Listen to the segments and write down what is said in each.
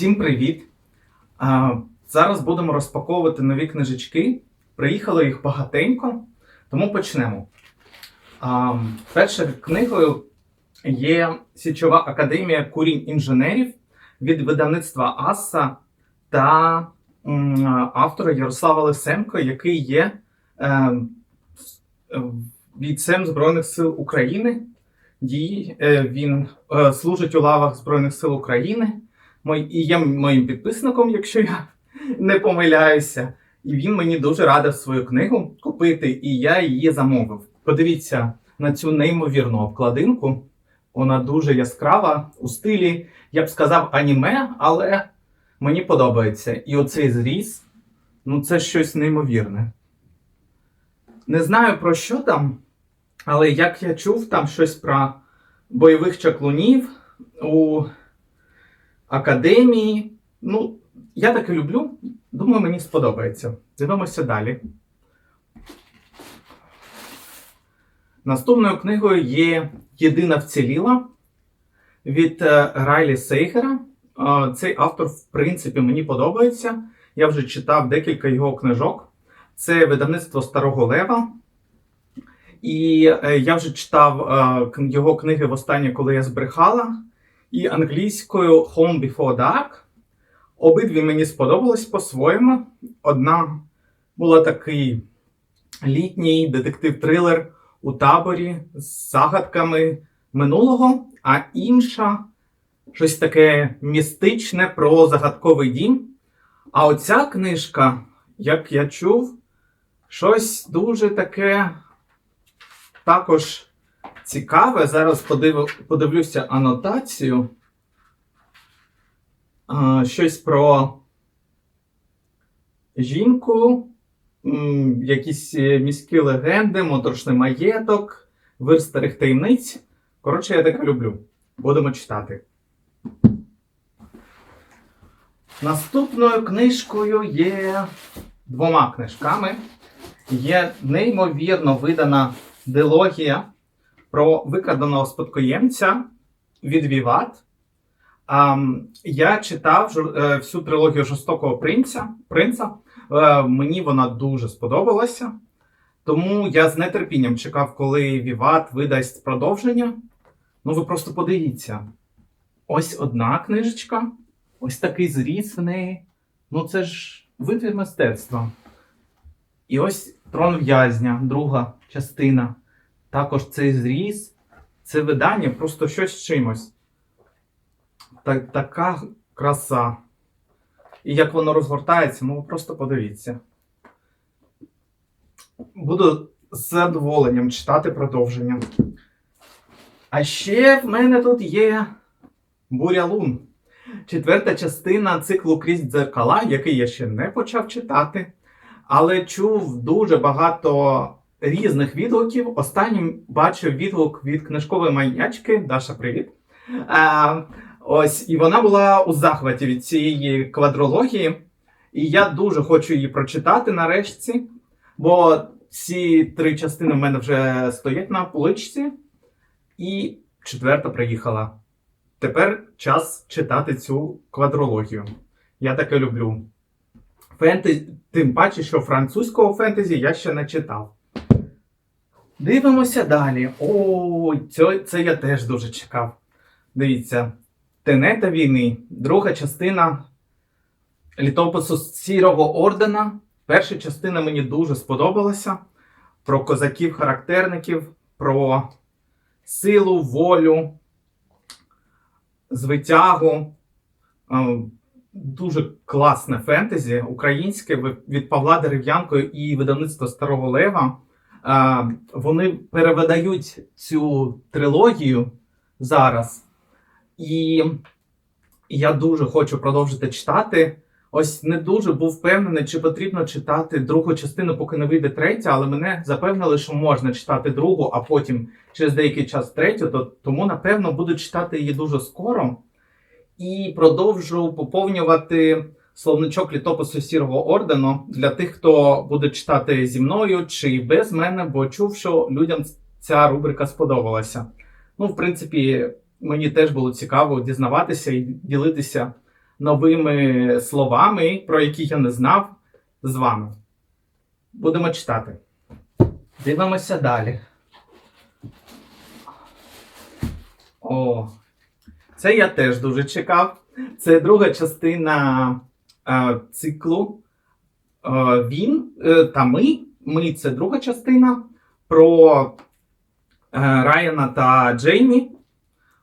Всім привіт! Зараз будемо розпаковувати нові книжечки. Приїхало їх багатенько, тому почнемо. Першою книгою є Січова академія курінь інженерів від видавництва Аса та автора Ярослава Лисенко, який є е, бійцем Збройних сил України. Е, він е, служить у лавах Збройних сил України. І є моїм підписником, якщо я не помиляюся. І він мені дуже радив свою книгу купити, і я її замовив. Подивіться на цю неймовірну обкладинку. Вона дуже яскрава у стилі, я б сказав, аніме, але мені подобається. І оцей зріз ну це щось неймовірне. Не знаю про що там, але як я чув, там щось про бойових чаклунів у академії. Ну, я таке люблю. Думаю, мені сподобається. Дивимося далі. Наступною книгою є Єдина вціліла від е, Райлі Сейгера. Е, Цей автор, в принципі, мені подобається. Я вже читав декілька його книжок. Це видавництво Старого Лева. І е, я вже читав його книги востаннє, коли я збрехала. І англійською Home Before Dark. Обидві мені сподобались по-своєму. Одна була такий літній детектив-трилер у таборі з загадками минулого, а інша щось таке містичне про загадковий дім. А оця книжка, як я чув, щось дуже таке також цікаве. Зараз подив... подивлюся анотацію. А, щось про жінку, якісь е, міські легенди, моторошний маєток, вир старих таємниць. Коротше, я таке люблю. Будемо читати. Наступною книжкою є двома книжками. Є неймовірно видана дилогія про викраданого спадкоємця від Віват. Я читав е, всю трилогію жорстокого принця. принца. Е, мені вона дуже сподобалася. Тому я з нетерпінням чекав, коли Віват видасть продовження. Ну, ви просто подивіться. Ось одна книжечка, ось такий зріз в неї. Ну, це ж витвір мистецтва. І ось трон в'язня, друга частина. Також цей зріз, це видання просто щось з чимось. Так, така краса. І як воно розгортається, ну просто подивіться. Буду з задоволенням читати продовження. А ще в мене тут є Буря Лун. Четверта частина циклу Крізь дзеркала, який я ще не почав читати, але чув дуже багато різних відгуків. Останнім бачив відгук від книжкової маячки. Даша, привіт. А, ось, і вона була у захваті від цієї квадрології. І я дуже хочу її прочитати нарешті, бо всі три частини в мене вже стоять на поличці. І четверта приїхала. Тепер час читати цю квадрологію. Я таке люблю. Фентезі, тим паче, що французького фентезі я ще не читав. Дивимося далі. Ой, це, це я теж дуже чекав. Дивіться, Тенета війни, друга частина літопису Сірого ордена. Перша частина мені дуже сподобалася. Про козаків-характерників, про силу, волю, звитягу. Е, Дуже класне фентезі, українське від Павла Дерев'янко і видавництва Старого Лева. Вони перевидають цю трилогію зараз. І я дуже хочу продовжити читати. Ось не дуже був впевнений, чи потрібно читати другу частину, поки не вийде третя, але мене запевнили, що можна читати другу, а потім через деякий час третю, то тому, напевно, буду читати її дуже скоро. І продовжу поповнювати словничок літопису Сірого ордену для тих, хто буде читати зі мною чи без мене, бо чув, що людям ця рубрика сподобалася. Ну, в принципі, мені теж було цікаво дізнаватися і ділитися новими словами, про які я не знав, з вами. Будемо читати. Дивимося далі. О, це я теж дуже чекав. Це друга частина циклу. Е, він е, та ми. Ми це друга частина про е, Райана та Джеймі.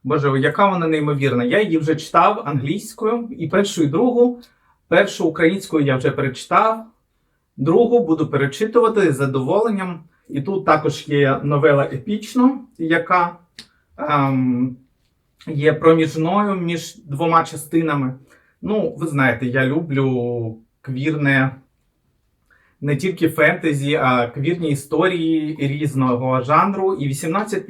Боже, яка вона неймовірна. Я її вже читав англійською і першу, і другу. Першу українською я вже перечитав, другу буду перечитувати з задоволенням. І тут також є новела епічно, яка ем, є проміжною між двома частинами. Ну, ви знаєте, я люблю квірне не тільки фентезі, а квірні історії різного жанру, і 18,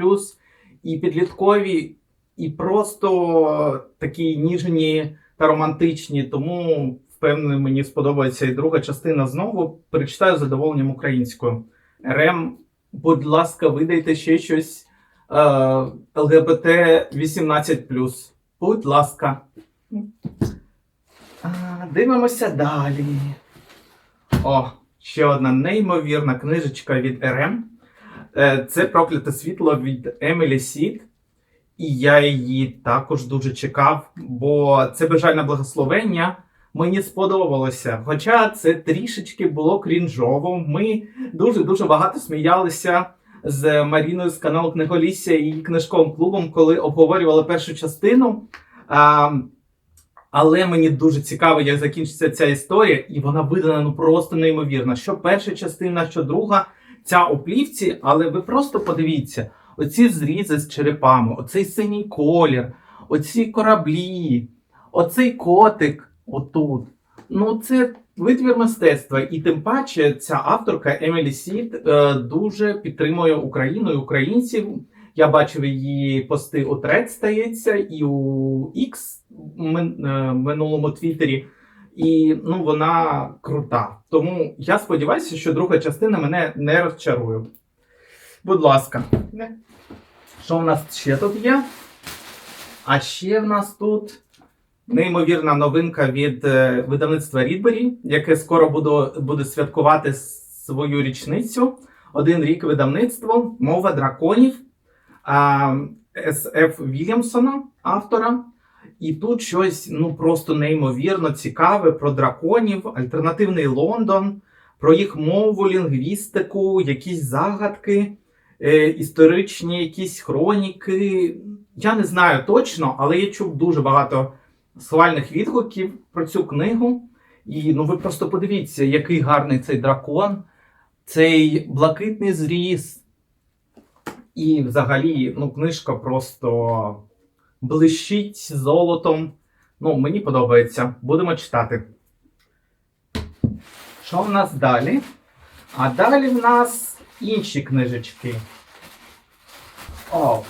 і підліткові, і просто такі ніжні та романтичні. Тому, впевнений, мені сподобається і друга частина знову. Перечитаю з задоволенням українською. РМ, будь ласка, видайте ще щось е, ЛГБТ 18. Будь ласка. Дивимося далі. О, ще одна неймовірна книжечка від РМ. Е, Це Прокляте світло від Емілі Сід. І я її також дуже чекав, бо це бажальне благословення мені сподобалося. Хоча це трішечки було крінжово. Ми дуже-дуже багато сміялися з Маріною з каналу Книголісся і книжковим клубом, коли обговорювали першу частину. Але мені дуже цікаво, як закінчиться ця історія, і вона видана ну просто неймовірно. Що перша частина, що друга, ця у плівці, але ви просто подивіться: оці зрізи з черепами, оцей синій колір, оці кораблі, оцей котик отут. Ну, це витвір мистецтва, і тим паче ця авторка Емілі Сід е, дуже підтримує Україну і українців. Я бачив її пости у Тред стається і у X минулому твіттері. І ну, вона крута. Тому я сподіваюся, що друга частина мене не розчарує. Будь ласка. Не. Що в нас ще тут є? А ще в нас тут неймовірна новинка від е, видавництва Рідбері, яке скоро буде, буде святкувати свою річницю. Один рік видавництво, мова драконів С.Ф. Вільямсона, автора. І тут щось ну просто неймовірно цікаве про драконів, альтернативний Лондон, про їх мову, лінгвістику, якісь загадки, е, історичні якісь хроніки. Я не знаю точно, але я чув дуже багато схвальних відгуків про цю книгу. І ну ви просто подивіться, який гарний цей дракон, цей блакитний зріз. І взагалі, ну, книжка просто блищить золотом. Ну, мені подобається. Будемо читати. Що в нас далі? А далі в нас інші книжечки. Оп.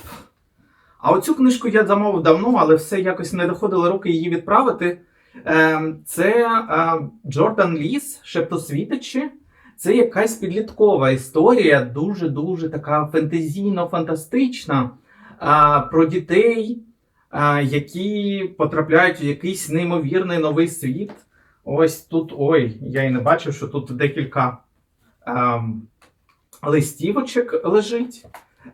А оцю книжку я замовив давно, але все якось не доходили руки її відправити. Ем, Це е, Джордан Ліс, Шептосвітичі. Це якась підліткова історія, дуже-дуже така фентезійно-фантастична. Про дітей, які потрапляють у якийсь неймовірний новий світ. Ось тут, ой, я і не бачив, що тут декілька ем, листівочок лежить.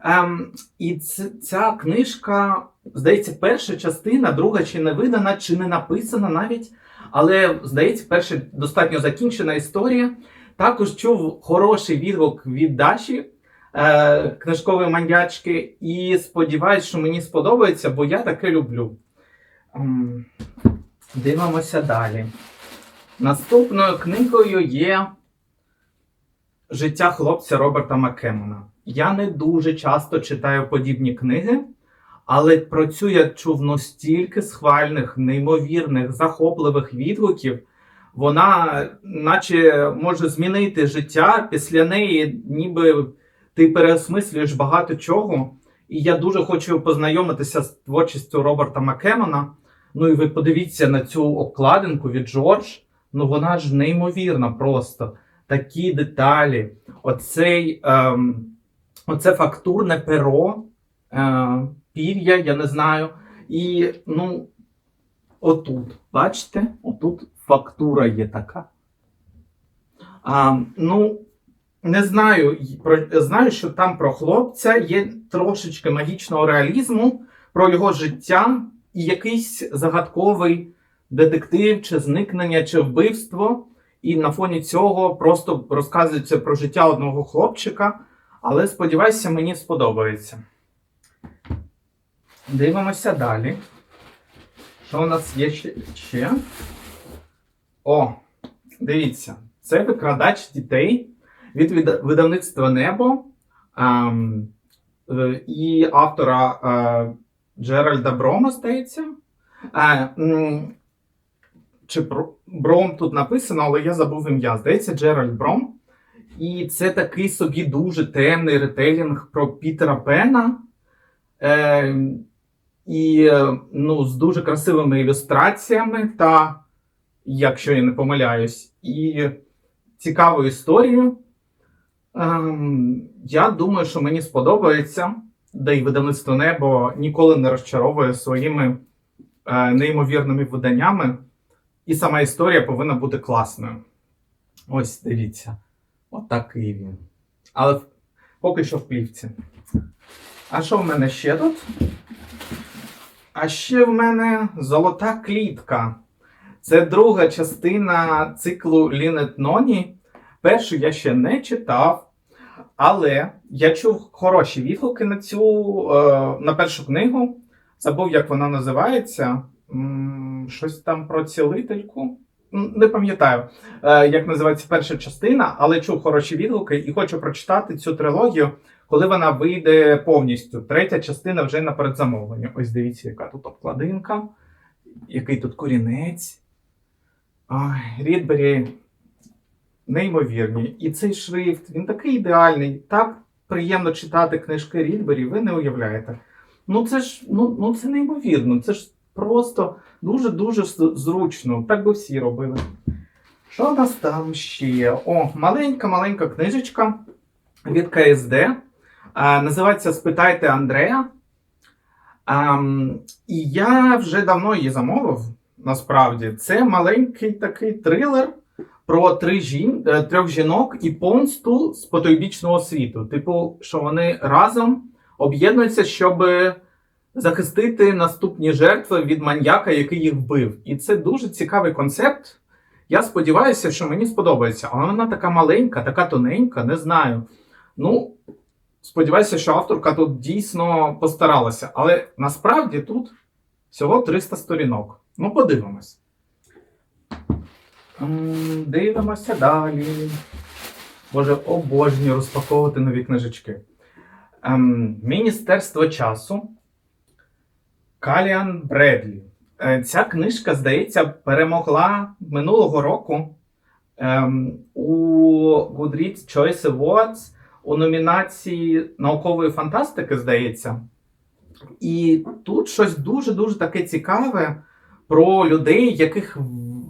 Ем, і ця книжка, здається, перша частина, друга чи не видана, чи не написана навіть. Але, здається, перша достатньо закінчена історія. Також чув хороший відгук від Даші, е, книжкової маньячки, і сподіваюсь, що мені сподобається, бо я таке люблю. Дивимося далі. Наступною книгою є Життя хлопця Роберта Маккемона. Я не дуже часто читаю подібні книги, але про цю я чув ну, стільки схвальних, неймовірних, захопливих відгуків. Вона, наче, може змінити життя. Після неї, ніби ти переосмислюєш багато чого. І я дуже хочу познайомитися з творчістю Роберта Маккемона. Ну і ви подивіться на цю обкладинку від Джордж. Ну вона ж неймовірна просто. Такі деталі. Оцей, ем, оце фактурне перо, е, пір'я, я не знаю. І ну, отут. Бачите? Отут фактура є така. А, ну, не знаю, про, знаю, що там про хлопця є трошечки магічного реалізму про його життя і якийсь загадковий детектив, чи зникнення, чи вбивство. І на фоні цього просто розказується про життя одного хлопчика. Але сподіваюся, мені сподобається. Дивимося далі. Що у нас є ще? О, дивіться, це викрадач дітей від видавництва Небо ем, е, і автора е, Джеральда Брома, здається. Е, м, чи Бром тут написано, але я забув ім'я. Здається, Джеральд Бром. І це такий собі дуже темний ретелінг про Пітера Пена. Е, і ну, з дуже красивими ілюстраціями та, якщо я не помиляюсь, і цікавою історією. Ем, я думаю, що мені сподобається, де й видавництво небо ніколи не розчаровує своїми е, неймовірними виданнями. І сама історія повинна бути класною. Ось дивіться. Отакий він. Але поки що в плівці. А що в мене ще тут? А ще в мене золота клітка. Це друга частина циклу Лінет Ноні. Першу я ще не читав, але я чув хороші відгуки на цю е, на першу книгу. Забув, як вона називається. Щось там про цілительку. Не пам'ятаю, е, як називається перша частина, але чув хороші відгуки і хочу прочитати цю трилогію, коли вона вийде повністю. Третя частина вже на передзамовленні. Ось дивіться, яка тут обкладинка, який тут корінець. Рідбері неймовірні. І цей шрифт, він такий ідеальний. Так приємно читати книжки Рідбері, ви не уявляєте. Ну це ж ну, ну це неймовірно. Це ж просто дуже-дуже зручно. Так би всі робили. Що у нас там ще? О, маленька-маленька книжечка від КСД. А, називається Спитайте Андрея. Ам, і я вже давно її замовив. Насправді, це маленький такий трилер про три жін... е, трьох жінок і помсту з потойбічного світу. Типу, що вони разом об'єднуються, щоб захистити наступні жертви від маньяка, який їх вбив. І це дуже цікавий концепт. Я сподіваюся, що мені сподобається. Але вона така маленька, така тоненька, не знаю. Ну, сподіваюся, що авторка тут дійсно постаралася. Але насправді тут всього 300 сторінок. Ну, подивимось. Дивимося далі. Боже, обожнюю розпаковувати нові книжечки. Ем, Міністерство часу. Каліан Бредлі. Е, Ця книжка, здається, перемогла минулого року ем, у Goodreads Choice Awards у номінації наукової фантастики, здається. І тут щось дуже-дуже таке цікаве про людей, яких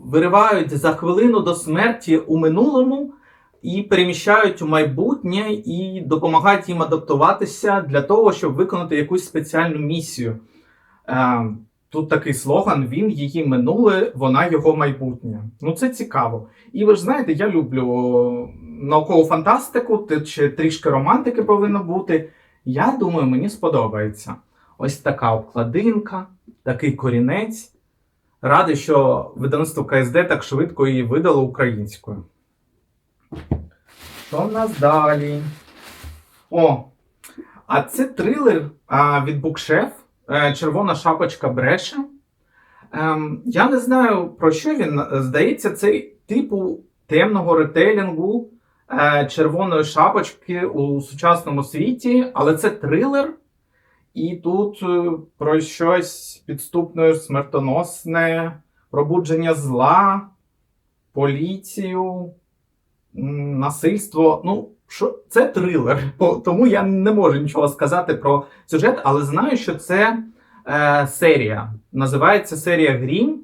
виривають за хвилину до смерті у минулому і переміщають у майбутнє і допомагають їм адаптуватися для того, щоб виконати якусь спеціальну місію. Е, Тут такий слоган: він її минуле, вона його майбутнє. Ну це цікаво. І ви ж знаєте, я люблю наукову фантастику, чи трішки романтики повинно бути. Я думаю, мені сподобається. Ось така обкладинка, такий корінець. Радий, що видавництво КСД так швидко її видало українською. Що в нас далі? О, а це трилер від Букшеф Червона шапочка бреше. Ем, я не знаю, про що він. Здається, це типу темного ретелінгу е, червоної шапочки у сучасному світі, але це трилер. І тут е, про щось підступне, смертоносне, пробудження зла, поліцію, насильство. Ну, що це трилер, тому я не можу нічого сказати про сюжет, але знаю, що це е, серія. Називається серія Грім.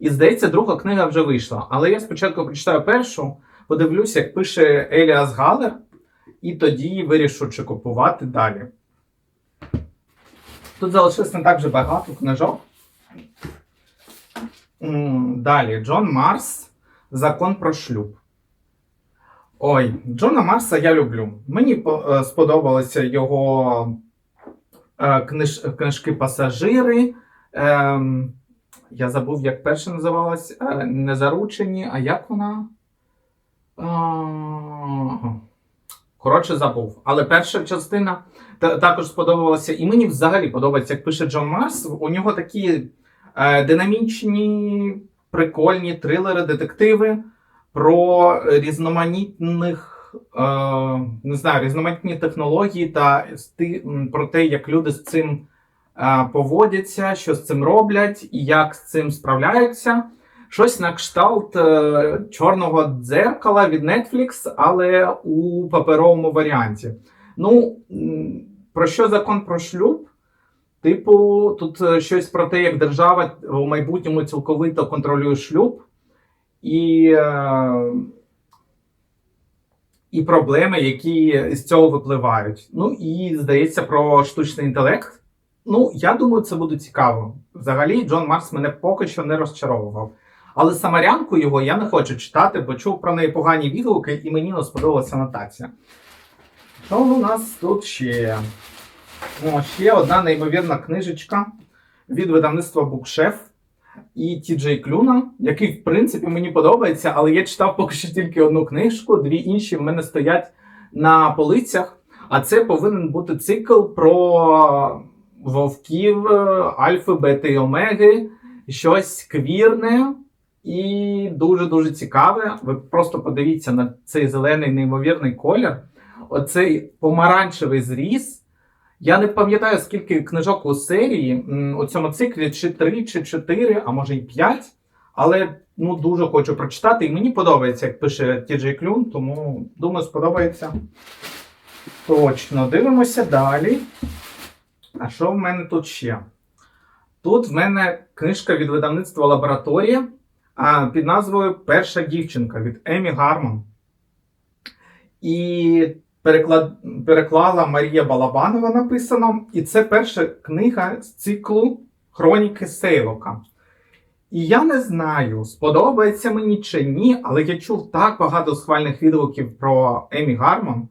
І здається, друга книга вже вийшла. Але я спочатку прочитаю першу, подивлюся, як пише Еліас Галер, і тоді вирішу, чи купувати далі. Тут залишилось не так вже багато книжок. Далі Джон Марс. Закон про шлюб. Ой, Джона Марса я люблю. Мені е, сподобалися його е, книж, книжки Пасажири. Ем, я забув, як перша називалась. Е, не заручені, а як вона? Коротше, забув. Але перша частина також сподобалася. І мені взагалі подобається, як пише Джон Марс. У нього такі е, динамічні, прикольні трилери, детективи про різноманітних, е, не знаю, різноманітні технології та про те, як люди з цим е, поводяться, що з цим роблять і як з цим справляються. Щось на кшталт е, чорного дзеркала від Netflix, але у паперовому варіанті. Ну, про що закон про шлюб? Типу, тут е, щось про те, як держава у майбутньому цілковито контролює шлюб, і, е, і проблеми, які з цього випливають. Ну і здається, про штучний інтелект. Ну, я думаю, це буде цікаво. Взагалі, Джон Марс мене поки що не розчаровував. Але самарянку його я не хочу читати, бо чув про неї погані відгуки, і мені не сподобалася анотація. Що у нас тут ще? О, ще одна неймовірна книжечка від видавництва Букшеф і Ті Джей Клюна, який, в принципі, мені подобається, але я читав поки що тільки одну книжку, дві інші в мене стоять на полицях. А це повинен бути цикл про вовків, альфи, бети і омеги, щось квірне і дуже-дуже цікаве. Ви просто подивіться на цей зелений неймовірний колір. Оцей помаранчевий зріз. Я не пам'ятаю, скільки книжок у серії у цьому циклі, чи три, чи чотири, а може й п'ять. Але ну, дуже хочу прочитати. І мені подобається, як пише Ті Джей Клюн, тому думаю, сподобається. Точно, дивимося далі. А що в мене тут ще? Тут в мене книжка від видавництва Лабораторія під назвою Перша дівчинка від Емі Гармон. І переклад... переклала Марія Балабанова написано. І це перша книга з циклу Хроніки Сейлока. І я не знаю, сподобається мені чи ні, але я чув так багато схвальних відгуків про Емі Гармон,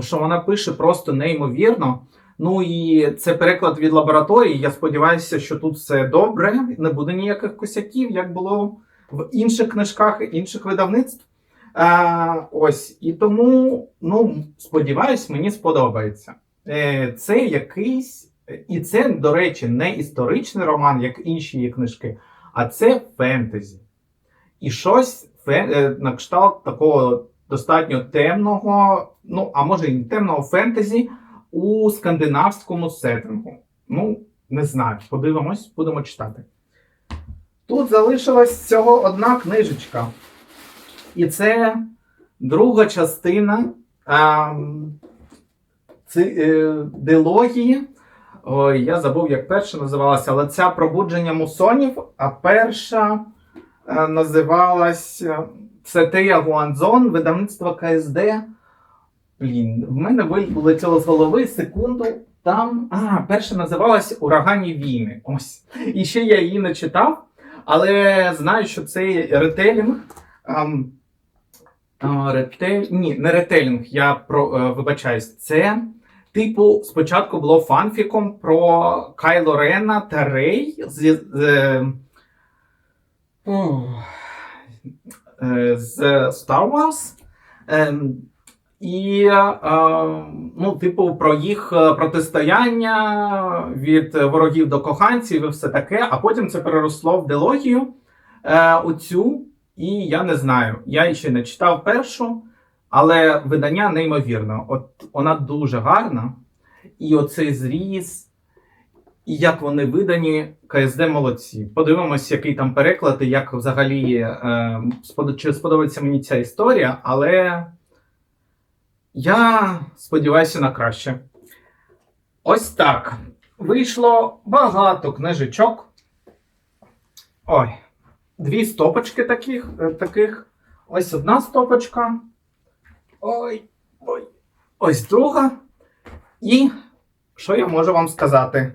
що вона пише просто неймовірно. Ну і це переклад від лабораторії. Я сподіваюся, що тут все добре, не буде ніяких косяків, як було в інших книжках інших видавництв. А, ось і тому, ну, сподіваюсь, мені сподобається. Е, це якийсь, і це, до речі, не історичний роман, як інші її книжки, а це фентезі. І щось фе, е, на кшталт такого достатньо темного, ну, а може і не темного фентезі у скандинавському сеттингу. Ну, не знаю, подивимось, будемо читати. Тут залишилась всього одна книжечка. І це друга частина а, ци, е, дилогії. Ой, я забув, як перша називалася, але ця пробудження мусонів, а перша е, називалась е, це Тея Гуанзон, видавництво КСД. Блін, в мене вилетіло з голови секунду. Там. А, перша називалась Урагані війни. Ось. І ще я її не читав, але знаю, що цей ретелінг. ам, а, ретель... Ні, не ретелінг, я про, е, вибачаюсь. Це, типу, спочатку було фанфіком про Кайло Рена та Рей з, з, е, е, з Star Wars. Ем, і, ну, типу, про їх протистояння від ворогів до коханців і все таке. А потім це переросло в дилогію оцю. І я не знаю. Я ще не читав першу, але видання неймовірне. От вона дуже гарна. І оцей зріз, і як вони видані, КСД молодці. Подивимось, який там переклад, і як взагалі е, чи сподобається мені ця історія, але я сподіваюся на краще. Ось так. Вийшло багато книжечок. Ой, дві стопочки таких. е, таких. Ось одна стопочка. Ой, ой. Ось друга. І що я можу вам сказати?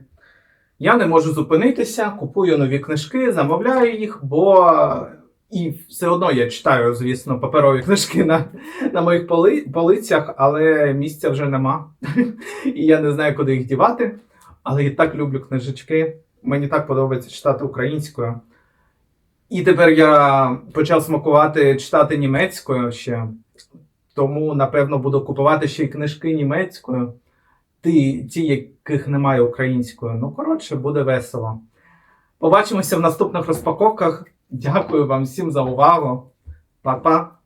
Я не можу зупинитися, купую нові книжки, замовляю їх, бо і все одно я читаю, звісно, паперові книжки на, на моїх поли, полицях, але місця вже нема. І я не знаю, куди їх дівати. Але я так люблю книжечки. Мені так подобається читати українською. І тепер я почав смакувати читати німецькою ще. Тому, напевно, буду купувати ще й книжки німецькою. Ті, ті, яких немає українською. Ну, коротше, буде весело. Побачимося в наступних розпаковках. Дякую вам всім за увагу. Па-па!